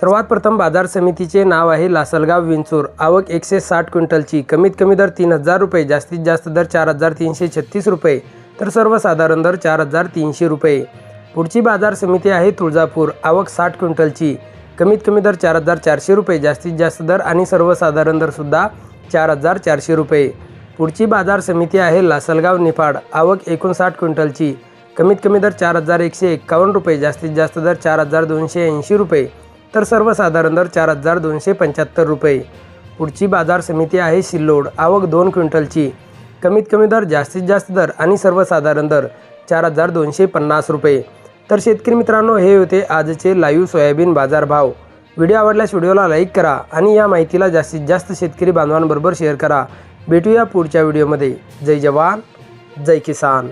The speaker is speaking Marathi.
सर्वात प्रथम बाजार समितीचे नाव आहे लासलगाव विंचूर. आवक एकशे साठ क्विंटलची. कमीत कमी दर तीन हजार रुपये जास्तीत जास्त दर चार हजार तीनशे छत्तीस रुपये तर सर्वसाधारण दर चार हजार तीनशे रुपये. पुढची बाजार समिती आहे तुळजापूर. आवक साठ क्विंटलची. कमीत कमी दर चार हजार चारशे रुपये जास्तीत जास्त दर आणि सर्वसाधारण दरसुद्धा चार हजार चारशे रुपये. पुढची बाजार समिती आहे लासलगाव निफाड. आवक एकोणसाठ क्विंटलची. कमीत कमी दर चार हजार एकशे एक्कावन्न रुपये जास्तीत जास्त दर चार हजार दोनशे ऐंशी रुपये तर सर्वसाधारण दर चार हजार दोनशे पंच्याहत्तर रुपये. पुढची बाजार समिती आहे सिल्लोड. आवक दोन क्विंटलची. कमीत कमी दर जास्तीत जास्त दर आणि सर्वसाधारण दर चार हजार दोनशे पन्नास रुपये. तर शेतकरी मित्रांनो हे होते आजचे लाईव्ह सोयाबीन बाजार भाव व्हिडिओ आवडल्यास व्हिडिओला लाईक करा आणि या माहितीला जास्तीत जास्त शेतकरी बांधवांबरोबर शेअर करा. भेटूया पुढच्या व्हिडिओमध्ये. जय जवान जय किसान.